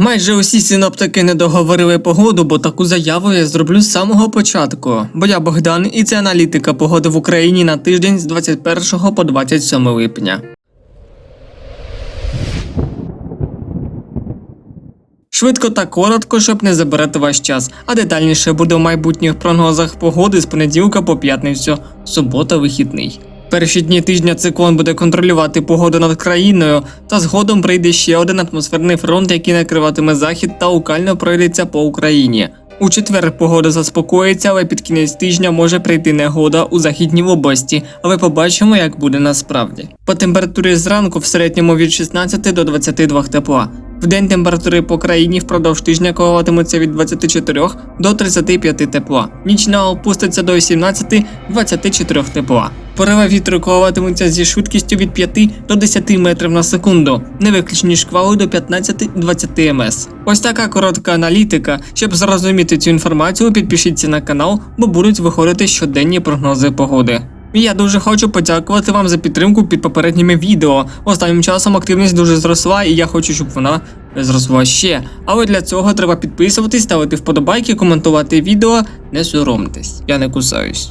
Майже усі синоптики не договорили погоду, бо таку заяву я зроблю з самого початку. Бо я Богдан, і це аналітика погоди в Україні на тиждень з 21 по 27 липня. Швидко та коротко, щоб не забирати ваш час, а детальніше буде в майбутніх прогнозах погоди з понеділка по п'ятницю, субота вихідний. Перші дні тижня циклон буде контролювати погоду над країною, та згодом прийде ще один атмосферний фронт, який накриватиме захід та укально пройдеться по Україні. У четвер погода заспокоїться, але під кінець тижня може прийти негода у західній області, але побачимо, як буде насправді. По температурі зранку в середньому від 16 до 22 тепла. В день температури по країні впродовж тижня коливатимуться від 24 до 35 тепла. Нічна опуститься до 18-24 тепла. Пориви вітру коливатимуться зі швидкістю від 5 до 10 метрів на секунду, невиключні шквали до 15-20 ms. Ось така коротка аналітика. Щоб зрозуміти цю інформацію, підпишіться на канал, бо будуть виходити щоденні прогнози погоди. Я дуже хочу подякувати вам за підтримку під попередніми відео. Останнім часом активність дуже зросла, і я хочу, щоб вона зросла ще. Але для цього треба підписуватись, ставити вподобайки, коментувати відео. Не соромтесь, я не кусаюсь.